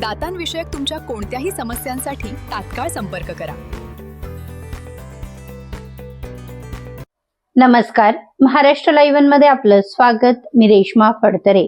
दातांविषयक तुमच्या कोणत्याही समस्यांसाठी तात्काळ संपर्क करा. नमस्कार. महाराष्ट्र लाईव्हमध्ये आपलं स्वागत. मी रेश्मा फडतरे.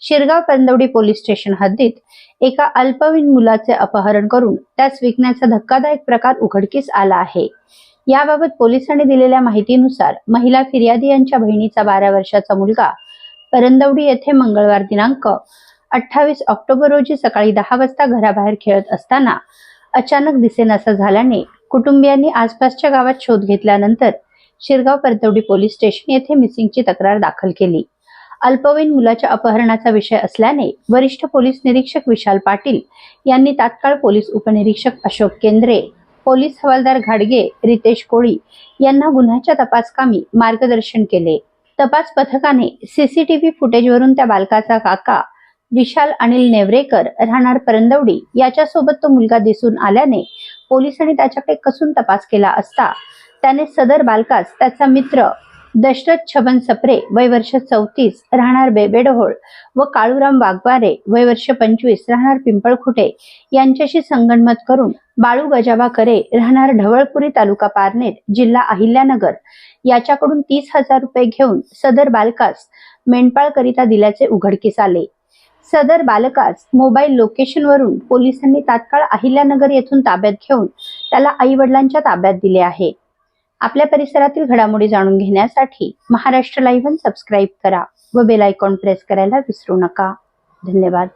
शिरगाव पंदवडी पोलीस स्टेशन हद्दीत एका अल्पवयीन मुलाचे अपहरण करून त्यास विकण्याचा धक्कादायक प्रकार उघडकीस आला आहे. याबाबत पोलिसांनी दिलेल्या माहितीनुसार महिला फिर्यादी यांच्या बहिणीचा बारा वर्षाचा मुलगा परंदवडी येथे मंगळवार दिनांक अठ्ठावीस ऑक्टोबर रोजी सकाळी दहा वाजता घराबाहेर खेळत असताना अचानक दिसेनासा झाल्याने कुटुंबियांनी आसपासच्या गावात शोध घेतल्यानंतर शिरगाव परतवडी पोलीस स्टेशन येथे मिसिंगची तक्रार दाखल केली. अल्पवयीन मुलाच्या अपहरणाचा विषय असल्याने वरिष्ठ पोलीस निरीक्षक विशाल पाटील यांनी तात्काळ पोलीस उपनिरीक्षक अशोक केंद्रे पोलीस हवालदार घाडगे रितेश कोळी यांना गुन्ह्याच्या तपासकामी मार्गदर्शन केले. तपास पथकाने सीसीटीव्ही फुटेजवरून त्या बालकाचा काका विशाल अनिल नेवरेकर राहणार परंदवडी. याच्यासोबत तो मुलगा दिसून आल्याने पोलिसांनी त्याच्याकडे कसून तपास केला असता. त्याने सदर बालकास त्याचा मित्र दशरथ छबन सप्रे वय वर्ष चौतीस राहणार बेबेडहोळ व काळूराम वाघवारे वय वर्ष पंचवीस राहणार पिंपळखुटे यांच्याशी संगणमत करून बाळू गजाबा करे राहणार ढवळपुरी तालुका पारनेर जिल्हा अहिल्यानगर याच्याकडून तीस हजार रुपये घेऊन सदर बालकास मेंढपाळकरिता दिल्याचे उघडकीस आले. सदर बालकास मोबाईल लोकेशनवरून पोलिसांनी तात्काळ अहिल्यानगर येथून ताब्यात घेऊन त्याला आई वडिलांच्या ताब्यात दिले आहे. आपल्या परिसरातील घडामोडी जाणून घेण्यासाठी महाराष्ट्र लाईव्ह सबस्क्राईब करा व बेल आयकॉन प्रेस करायला विसरू नका. धन्यवाद.